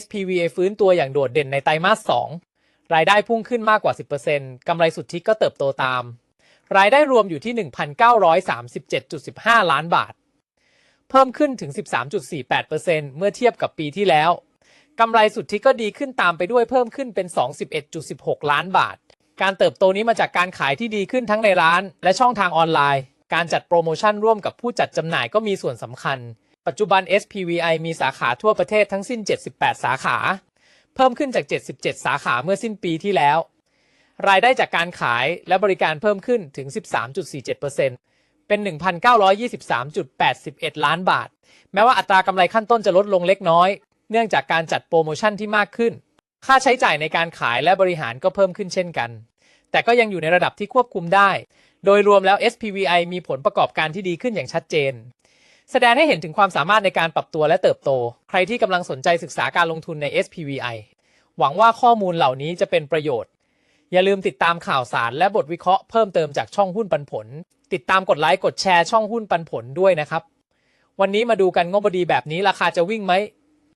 SPVA ฟื้นตัวอย่างโดดเด่นในไตรมาส 2 รายได้พุ่งขึ้นมากกว่า 10%กำไรสุทธิก็เติบโตตาม รายได้รวมอยู่ที่ 1,937.15 ล้านบาท เพิ่มขึ้นถึง 13.48%เมื่อเทียบกับปีที่แล้ว กำไรสุทธิก็ดีขึ้นตามไปด้วยเพิ่มขึ้นเป็น 21.16 ล้านบาท การเติบโตนี้มาจากการขายที่ดีขึ้นทั้งในร้าน และช่องทางออนไลน์ การจัดโปรโมชั่นร่วมกับผู้จัดจำหน่ายก็มีส่วนสำคัญ ปัจจุบัน SPVI มีสาขาทั่วประเทศทั้งสิ้น 78 สาขา เพิ่มขึ้นจาก 77 สาขาเมื่อสิ้นปีที่แล้ว รายได้จากการขายและบริการเพิ่มขึ้นถึง 13.47%เป็น 1,923.81 ล้านบาท แม้ว่าอัตรากำไรขั้นต้นจะลดลงเล็กน้อย เนื่องจากการจัดโปรโมชั่นที่มากขึ้น ค่าใช้จ่ายในการขายและบริหารก็เพิ่มขึ้นเช่นกัน แต่ก็ยังอยู่ในระดับที่ควบคุมได้ โดยรวมแล้ว SPVI มีผลประกอบการที่ดีขึ้นอย่างชัดเจน แสดงให้เห็นถึงความสามารถในการปรับตัวและเติบโต ใครที่กำลังสนใจศึกษาการลงทุนใน SPVI หวังว่าข้อมูลเหล่านี้จะเป็นประโยชน์ อย่าลืมติดตามข่าวสารและบทวิเคราะห์เพิ่มเติมจากช่องหุ้นปันผล ติดตามกดไลค์กดแชร์ช่องหุ้นปันผลด้วยนะครับ วันนี้มาดูกันงบดีแบบนี้ราคาจะวิ่งไหม